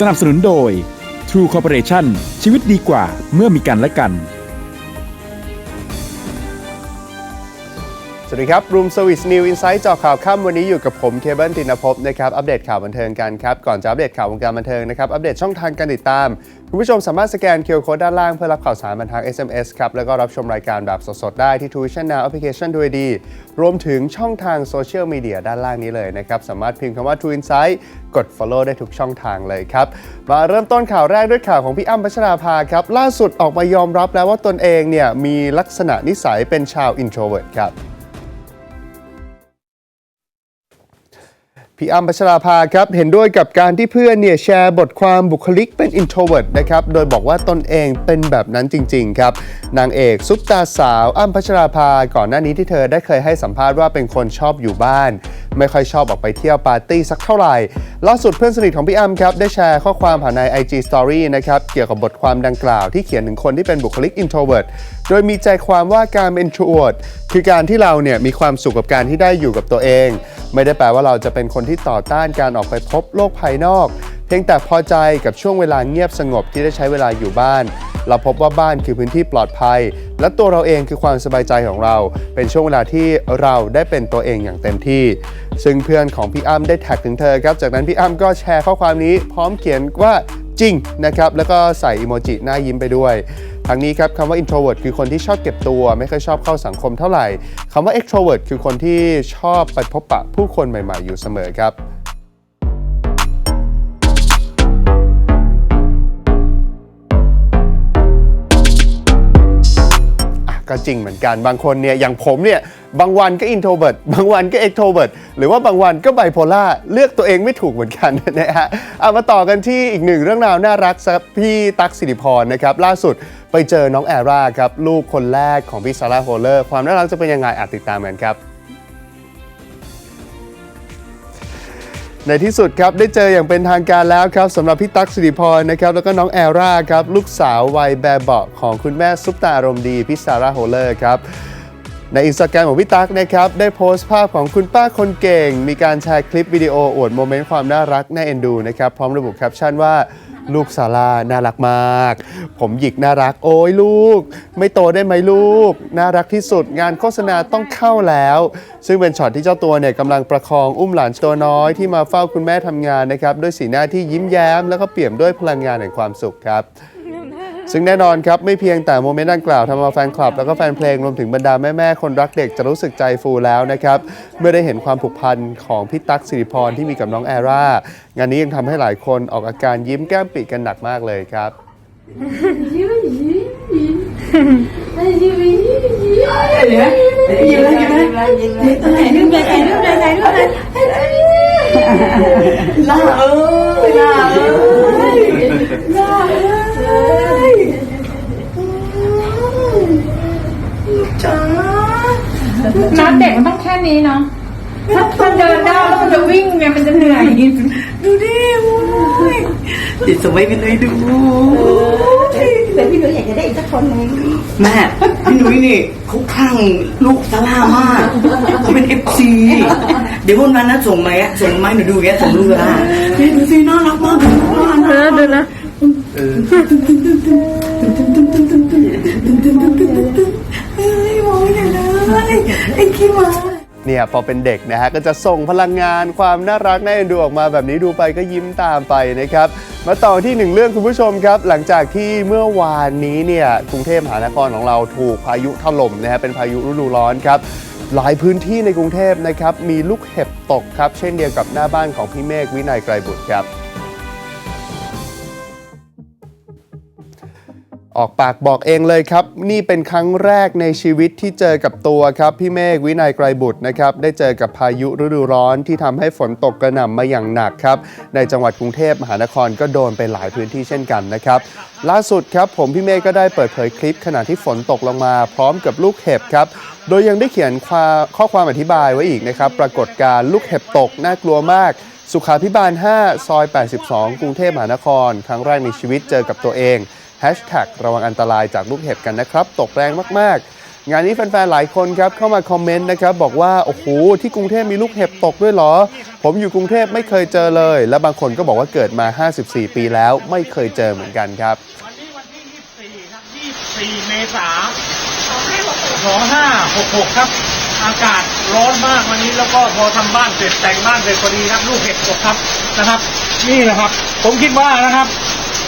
สนับสนุนโดย True Corporation ชีวิตดีกว่าเมื่อมีกันและกัน สวัสดีครับ Room Service New Insight เจอข่าวค่ำวันนี้อยู่กับผมเคเบิลตินภพนะครับอัปเดตข่าวบันเทิงกันครับ ก่อนจะอัปเดตข่าววงการบันเทิงนะครับอัปเดตช่องทางการติดตาม คุณผู้ชมสามารถสแกน QR Code ด้านล่างเพื่อรับข่าวสารบันทาง SMS ครับ แล้วก็รับชมรายการแบบสดๆ ได้ที่ Tuition Now Application ด้วยดี รวมถึงช่องทางโซเชียลมีเดียด้านล่างนี้เลยนะครับสามารถพิมพ์คำว่า True Insight กด follow ได้ทุกช่องทางเลยครับมาเริ่มต้นข่าวแรกด้วยข่าวของพี่อ้ำพัชราภาครับล่าสุดออกมายอมรับแล้วว่าตนเองเนี่ยมีลักษณะนิสัยเป็นชาว introvert ครับ พี่อ้ำพัชราภาครับ เห็นด้วยกับการที่เพื่อนเนี่ยแชร์บทความบุคลิกเป็น introvert นะครับ โดยบอกว่าตนเองเป็นแบบนั้นจริง ๆ ครับ นางเอกซุปตาสาวอ้ำพัชราภาก่อนหน้านี้ที่เธอได้เคยให้สัมภาษณ์ว่าเป็นคนชอบอยู่บ้าน ไม่ค่อยชอบออกไปเที่ยวปาร์ตี้สักเท่าไหร่ ล่าสุดเพื่อนสนิทของพี่อ้ำครับได้แชร์ข้อความผ่านใน IG Story นะครับเกี่ยวกับบทความดังกล่าวที่เขียนถึงคนที่เป็นบุคลิก introvert โดยมีใจความว่าการเป็น introvert คือการที่เราเนี่ยมีความสุขกับการที่ได้อยู่กับตัวเอง ไม่ได้แปลว่าเราจะเป็นคนที่ต่อต้านการออกไปพบโลกภายนอก เพียงแต่พอใจกับช่วงเวลาเงียบสงบที่ได้ใช้เวลาอยู่บ้าน เราพบว่าบ้านคือพื้นที่ปลอดภัย และตัวเราเองคือความสบายใจของเรา เป็นช่วงเวลาที่เราได้เป็นตัวเองอย่างเต็มที่ ซึ่งเพื่อนของพี่อ้ำได้แท็กถึงเธอครับ จากนั้นพี่อ้ำก็แชร์ข้อความนี้พร้อมเขียนว่าจริงนะครับ แล้วก็ใส่อีโมจิหน้ายิ้มไปด้วยทั้งนี้ครับคำว่า introvert คือคนที่ชอบเก็บตัว ไม่ค่อยชอบเข้าสังคมเท่าไหร่คำว่า extrovert คือคนที่ชอบไปพบปะผู้คนใหม่ ๆ อยู่เสมอครับ ก็จริงเหมือนกันบางคนเนี่ยอย่างผมเนี่ยบางวันก็อินโทรเบิร์ตบางวันก็เอกโทรเบิร์ตหรือว่าบางวันก็ไบโพล่าเลือกตัวเองไม่ถูกเหมือนกันนะฮะเอามาต่อกันที่อีกหนึ่งเรื่องราวน่ารักครับพี่ตั๊กสิริพรนะครับล่าสุดไปเจอน้องแอร่าครับลูกคนแรกของพี่ซาร่าโฮเลอร์ความน่ารักจะเป็นยังไงอาจติดตามกันครับ ในที่สุดครับได้เจออย่างเป็นทางการแล้วครับสำหรับพี่ตั๊กสิริพรนะครับแล้วก็น้องแอร่าครับลูกสาววัยแบบเบาะของคุณแม่ซุปตาอารมณ์ดีพี่ซาร่าโฮเลอร์ครับในอินสตาแกรมของพี่ตั๊กนะครับได้โพสต์ภาพของคุณป้าคนเก่ง มีการแชร์คลิปวิดีโออวดโมเมนต์ความน่ารักน่าเอ็นดูนะครับพร้อมระบุแคปชั่นว่า ลูกซาร่าน่ารักมาก ผมหยิกน่ารัก โอ้ยลูก ไม่โตได้ไหมลูก น่ารักที่สุดงานโฆษณาต้องเข้าแล้ว ซึ่งเป็นช็อตที่เจ้าตัวเนี่ยกำลังประคองอุ้มหลานตัวน้อยที่มาเฝ้าคุณแม่ทำงานนะครับ ด้วยสีหน้าที่ยิ้มแย้ม แล้วก็เปี่ยมด้วยพลังงานแห่งความสุขครับ ซึ่งแน่นอนครับ ไม่เพียงแต่โมเมนต์ดังกล่าวทำเอาแฟนคลับ แล้วก็แฟนเพลงรวมถึงบรรดาแม่ ๆ คนรักเด็กจะรู้สึกใจฟูแล้วนะครับ เมื่อได้เห็นความผูกพันของพี่ตั๊กสิริพรที่มีกับน้องแอร่างานนี้ยังทำให้หลายคนออกอาการยิ้มแก้มปีกันหนักมากเลยครับยิ้มยิ้มยิ้มยิ้มยิ้มยิ้มยิ้มแล้วยิ้มแล้วยิ้มแล้วถ่ายรูปเลยถ่ายรูปเลยถ่ายรูปเลยล่าเอ้ยล่าเอ้ยล่าเอ้ยจ้า นัดเด็กมันต้องแค่นี้เนาะถ้ามันเดินได้แล้วมันจะวิ่งเนี่ยมันจะเหนื่อยดูดิโอ้ยติดสมัยกันเลยดูแต่พี่หนูอยากจะได้อีกสักคนหนึงแม่พี่นุ้ยนี่เขาคลั่งลูกซาร่ามากเขาเป็นเอฟซีเดี๋ยววันนั้นนะส่งมาอะส่งมาให้หนูดูแกส่งลูกซาร่าพี่ดูสิน่ารักมากดูนะดูนะเฮ้ยมองไม่เห็นเลยไอ้ขี้หมา เนี่ยพอเป็นเด็กนะฮะก็จะส่งพลังงานความน่ารักน่าเอ็นดูออกมาแบบนี้ดูไปก็ยิ้มตามไปนะครับ มาต่อที่หนึ่งเรื่องคุณผู้ชมครับ หลังจากที่เมื่อวานนี้เนี่ยกรุงเทพมหานครของเราถูกพายุถล่มนะฮะเป็นพายุฤดูร้อนครับหลายพื้นที่ในกรุงเทพนะครับมีลูกเห็บตกครับ เช่นเดียวกับหน้าบ้านของพี่เมฆวินัยไกรบุตรครับ ออกปากบอกเองเลยครับ นี่เป็นครั้งแรกในชีวิตที่เจอกับตัวครับพี่เมฆวินัยไกรบุตรนะครับได้เจอกับพายุฤดูร้อนที่ทำให้ฝนตกกระหน่ำมาอย่างหนักครับในจังหวัดกรุงเทพมหานครก็โดนไปหลายพื้นที่เช่นกันนะครับ ล่าสุดครับผมพี่เมฆก็ได้เปิดเผยคลิป ขณะที่ฝนตกลงมา พร้อมกับลูกเห็บครับโดยยังได้เขียนข้อความอธิบายไว้อีกนะครับปรากฏการลูกเห็บตกน่ากลัวมากสุขาพิบาล 5 ซอย 82 กรุงเทพมหานคร ครั้งแรกในชีวิตเจอกับตัวเอง ระวังอันตรายจากลูกเห็บกันนะครับ ตกแรงมากๆ งานนี้แฟนๆ หลายคนครับเข้ามาคอมเมนต์นะครับบอกว่า โอ้โห ที่กรุงเทพมีลูกเห็บตกด้วยเหรอ ผมอยู่กรุงเทพไม่เคยเจอเลย และบางคนก็บอกว่าเกิดมา 54 ปีแล้วไม่เคยเจอเหมือนกันครับ วันนี้วันที่ 24 ครับ 24 เมษายน2566 ครับ อากาศร้อนมากวันนี้แล้วก็พอทำบ้านเสร็จแต่งบ้านเสร็จพอดีครับลูกเห็บตกครับนะครับ นี่นะครับ ผมคิดว่านะครับ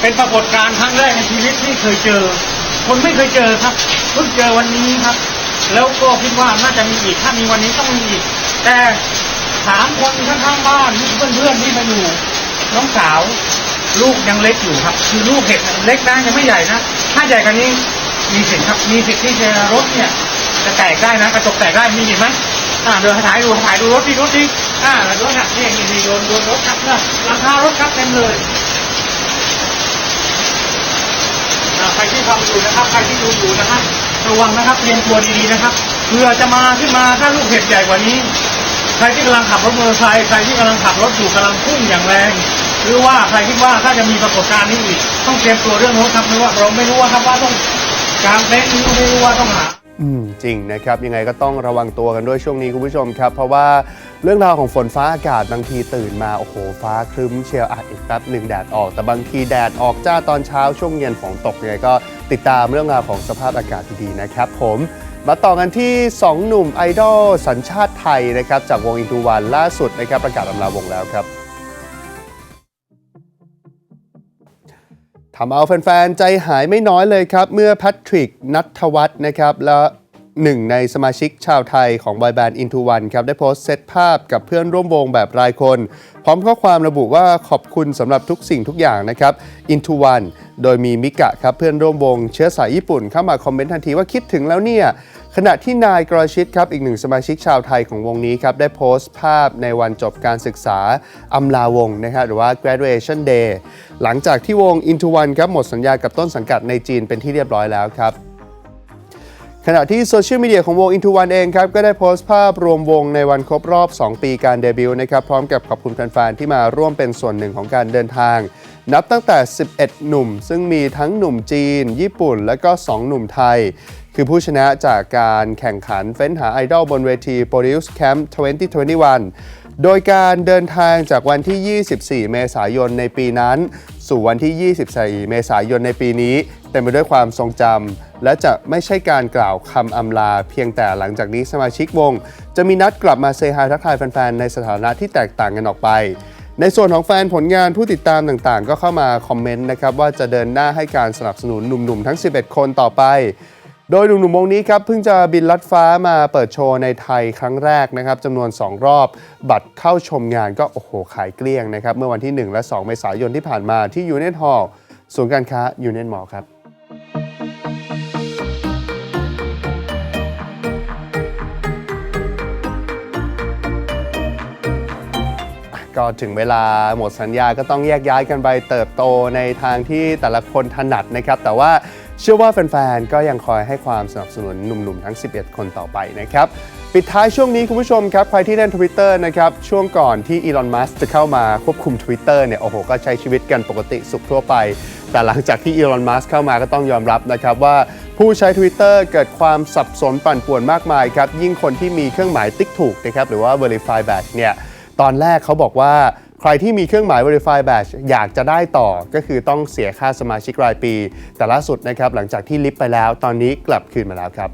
เป็นปรากฏการณ์ครั้งแรกในชีวิตที่เคยเจอ คนไม่เคยเจอครับเพิ่งเจอวันนี้ครับ แล้วก็คิดว่าน่าจะมีอีกถ้ามีวันนี้ต้องมีอีก แต่ถามคนข้างๆบ้านเพื่อนๆที่มาอยู่น้องสาว ลูกยังเล็กอยู่ครับ คือลูกเห็บเล็กนะยังไม่ใหญ่นะถ้าใหญ่กว่านี้มีสิทธิ์ครับ มีสิทธิ์ที่จะรถเนี่ย จะแตกได้นะกระจกแตกได้มีเห็นไหมอ่าเดี๋ยวถ่ายดูถ่ายดูรถดิรถดิอ่าแล้วรถอะนี่นี่โดนโดนรถครับนะหลังคารถครับเต็มเลยอ่า ใครที่ทำอยู่นะครับ ใครที่ดูอยู่นะครับระวังนะครับเตรียมตัวดีๆนะครับเผื่อจะมาขึ้นมาถ้าลูกเห็บใหญ่กว่านี้ ใครที่กำลังขับรถมอเตอร์ไซค์ใครที่กำลังขับรถอยู่กำลังพุ่งอย่างแรง หรือว่าใครคิดว่าถ้าจะมีปรากฏการณ์นี้อีกต้องเตรียมตัวเรื่องรถครับเพราะว่าเราไม่รู้ว่าครับว่าต้องกางเต็นท์หรือไม่รู้ว่าต้องหา อืมจริงนะครับ ยังไงก็ต้องระวังตัวกันด้วยช่วงนี้คุณผู้ชมครับ เพราะว่าเรื่องราวของฝนฟ้าอากาศบางทีตื่นมา โอ้โห ฟ้าครึ้มเชียวอะอีกแป๊บหนึ่งแดดออก แต่บางทีแดดออกจ้าตอนเช้าช่วงเย็นฝนตกยังไงก็ติดตามเรื่องราวของสภาพอากาศดีๆนะครับ ผมมาต่อกันที่ 2 หนุ่มไอดอลสัญชาติไทยนะครับจากวงอินทูวันล่าสุดนะครับประกาศอำลาวงแล้วครับำเอาแฟนๆ ใจหายไม่น้อยเลยครับ เมื่อแพทริกนัทวัฒน์นะครับและหนึ่งในสมาชิกชาวไทยของบอยแบนด์ Into One ครับ ได้โพสต์เซตภาพกับเพื่อนร่วมวงแบบรายคน พร้อมข้อความระบุว่าขอบคุณสำหรับทุกสิ่งทุกอย่างนะครับ Into One โดยมีมิกะครับเพื่อนร่วมวงเชื้อสายญี่ปุ่นเข้ามาคอมเมนต์ทันทีว่าคิดถึงแล้วเนี่ย ขณะที่นายกรชิตครับอีกหนึ่งสมาชิกชาวไทยของวงนี้ครับได้โพสต์ภาพในวันจบการศึกษาอำลาวงนะครับหรือว่า graduation day หลังจากที่วง Into One ครับหมดสัญญากับต้นสังกัดในจีนเป็นที่เรียบร้อยแล้วครับขณะที่โซเชียลมีเดียของวง Into One เองครับ ก็ได้โพสต์ภาพรวมวงในวันครบรอบ 2 ปีการเดบิวต์นะครับ พร้อมกับขอบคุณแฟนๆ ที่มาร่วมเป็นส่วนหนึ่งของการเดินทาง นับตั้งแต่ 11 หนุ่ม ซึ่งมีทั้งหนุ่มจีน ญี่ปุ่น และก็ 2 หนุ่มไทย คือผู้ชนะจากการแข่งขันเฟ้นหาไอดอลบนเวที Produce Camp 2021 โดยการเดินทางจากวันที่ 24 เมษายนในปีนั้น สู่วันที่ 24 เมษายนในปีนี้ เต็มไปด้วยความทรงจำและจะไม่ใช่การกล่าวคำอำลา เพียงแต่หลังจากนี้สมาชิกวง จะมีนัดกลับมาเซฮายทักทายแฟนๆ ในสถานะที่แตกต่างกันออกไปในส่วนของแฟนผลงานผู้ติดตามต่างๆ ก็เข้ามาคอมเมนต์นะครับว่าจะเดินหน้าให้การสนับสนุนหนุ่มๆ ทั้ง 11 คนต่อไป โดยหนุ่มๆวงนี้ครับเพิ่งจะบินลัดฟ้ามาเปิดโชว์ในไทยครั้งแรกนะครับจำนวน 2 รอบ บัตรเข้าชมงานก็โอ้โหขายเกลี้ยงนะครับ เมื่อวันที่ 1 และ 2 เมษายนที่ผ่านมาที่ยูเนียนฮอลล์ศูนย์การค้ายูเนียนมอลล์ครับก็ถึงเวลาหมดสัญญาก็ต้องแยกย้ายกันไปเติบโตในทางที่แต่ละคนถนัดนะครับ แต่ว่า เชื่อว่าแฟนๆ ก็ยังคอยให้ความสนับสนุนหนุ่มๆ ทั้ง 11 คนต่อไปนะครับ ปิดท้ายช่วงนี้คุณผู้ชมครับ ใครที่เล่น Twitter นะครับ ช่วงก่อนที่อีลอน มัสจะเข้ามาควบคุม Twitter เนี่ย โอ้โห ก็ใช้ชีวิตกันปกติสุขทั่วไป แต่หลังจากที่อีลอน มัสเข้ามาก็ต้องยอมรับนะครับว่าผู้ใช้ Twitter เกิดความสับสนปั่นป่วนมากมายครับ ยิ่งคนที่มีเครื่องหมายติ๊กถูกนะครับ หรือว่า verify badge เนี่ย ตอนแรกเขาบอกว่า ใครที่มีเครื่องหมาย Verify Badge อยากจะได้ต่อก็คือต้องเสียค่าสมาชิกรายปี แต่ล่าสุดนะครับหลังจากที่ลิฟต์ไปแล้ว ตอนนี้กลับคืนมาแล้วครับ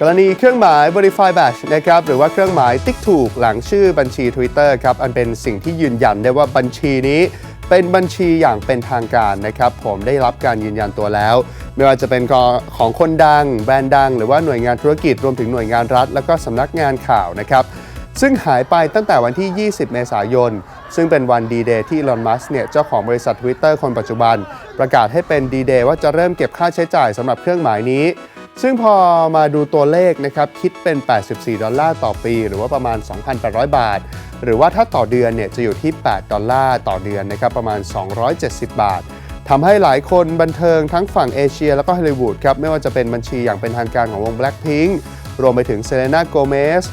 กรณีเครื่องหมาย Verify Badge นะครับหรือว่าเครื่องหมายติ๊กถูกหลังชื่อบัญชี Twitter ครับอันเป็นสิ่งที่ยืนยันได้ว่าบัญชีนี้เป็นบัญชีอย่างเป็นทางการนะครับ ผมได้รับการยืนยันตัวแล้ว ไม่ว่าจะเป็นของคนดัง แบรนด์ดัง หรือว่าหน่วยงานธุรกิจรวมถึงหน่วยงานรัฐ แล้วก็สำนักงานข่าวนะครับซึ่งหายไปตั้งแต่วันที่ 20 เมษายน ซึ่งเป็นวันดีเดย์ที่ Elon Musk เนี่ย เจ้าของบริษัท Twitter คนปัจจุบัน ประกาศให้เป็นดีเดย์ว่าจะเริ่มเก็บค่าใช้จ่ายสำหรับเครื่องหมายนี้ ซึ่งพอมาดูตัวเลขนะครับ คิดเป็น 84 ดอลลาร์ต่อปี หรือว่าประมาณ 2,800 บาท หรือว่าถ้าต่อเดือนเนี่ย จะอยู่ที่ 8 ดอลลาร์ต่อเดือนนะครับ ประมาณ 270 บาท ทำให้หลายคนบันเทิงทั้งฝั่งเอเชียแล้วก็ฮอลลีวูดครับ ไม่ว่าจะเป็นบัญชีอย่างเป็นทางการของวง Blackpink รวมไปถึงเซเลน่าโกเมส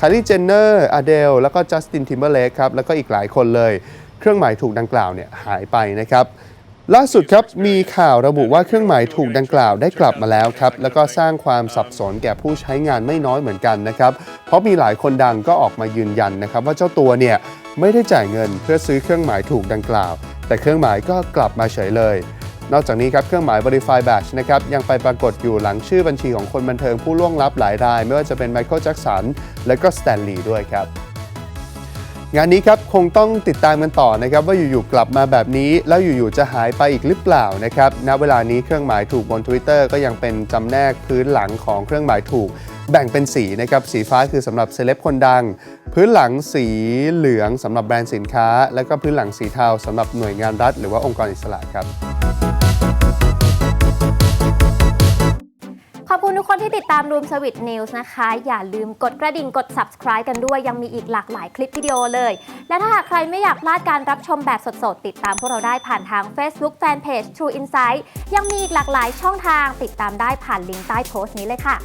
คาริเจนเนอร์อเดลแล้วก็จัสตินทิมเบอร์เลกครับ แล้วก็อีกหลายคนเลย เครื่องหมายถูกดังกล่าวเนี่ยหายไปนะครับล่าสุดครับมีข่าวระบุว่าเครื่องหมายถูกดังกล่าวได้กลับมาแล้วครับ แล้วก็สร้างความสับสนแก่ผู้ใช้งานไม่น้อยเหมือนกันนะครับ เพราะมีหลายคนดังก็ออกมายืนยันนะครับ ว่าเจ้าตัวเนี่ยไม่ได้จ่ายเงินเพื่อซื้อเครื่องหมายถูกดังกล่าว แต่เครื่องหมายก็กลับมาเฉยเลย นอกจากนี้ครับเครื่องหมาย Verify Badge นะครับยังไปปรากฏอยู่หลังชื่อบัญชีของคนบันเทิงผู้ล่วงลับหลายราย ไม่ว่าจะเป็นไมเคิลแจ็กสันและก็สแตนลีย์ด้วยครับงานนี้ครับคงต้องติดตามกันต่อนะครับว่าอยู่ๆกลับมาแบบนี้ แล้วอยู่ๆจะหายไปอีกหรือเปล่านะครับณเวลานี้เครื่องหมายถูกบน Twitter ก็ยังเป็นจำแนกพื้นหลังของเครื่องหมายถูก แบ่งเป็นสีนะครับสีฟ้าคือสำหรับเซเลบคนดัง พื้นหลังสีเหลืองสำหรับแบรนด์สินค้า แล้วก็พื้นหลังสีเทาสำหรับหน่วยงานรัฐ หรือว่าองค์กรอิสระครับขอบคุณทุกคนที่ติดตาม Room Service News นะคะ อย่าลืมกดกระดิ่งกด subscribe กันด้วย ยังมีอีกหลากหลายคลิปวิดีโอเลย และถ้าหากใครไม่อยากพลาดการรับชมแบบสดๆ ติดตามพวกเราได้ผ่านทาง Facebook Fanpage True Insight ยังมีอีกหลากหลายช่องทางติดตามได้ผ่านลิงก์ใต้โพสต์นี้เลยค่ะ